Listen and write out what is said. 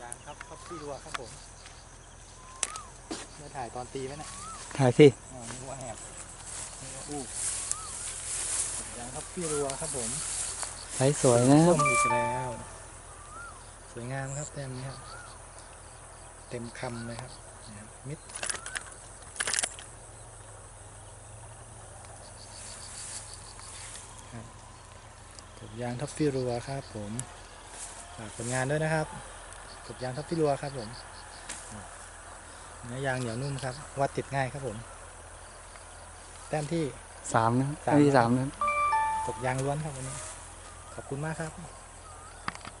ยางครับครับพี่รัวครับผมไม่ถ่ายตอนตีไหมนะถ่ายสิอ๋อนึกว่าแอบนึกว่าอู้ยางครับพี่รัวครับผมใช้สวยนะครับส้มอีกแล้ว สวยงามครับแต้มนี้ครับ เต็มคำเลยครับนี่ครับมิดครับกบยางท็อปฟี่รัวครับผมฝากผลงานด้วยนะครับ กบยางท็อปฟี่รัวครับผมเนื้อยางเหนียวนุ่มครับ วัดติดง่ายครับผม แต้มที่สามนะครับสามอันที่สามนะครับกบยางล้วนครับวันนี้ ขอบคุณมากครับ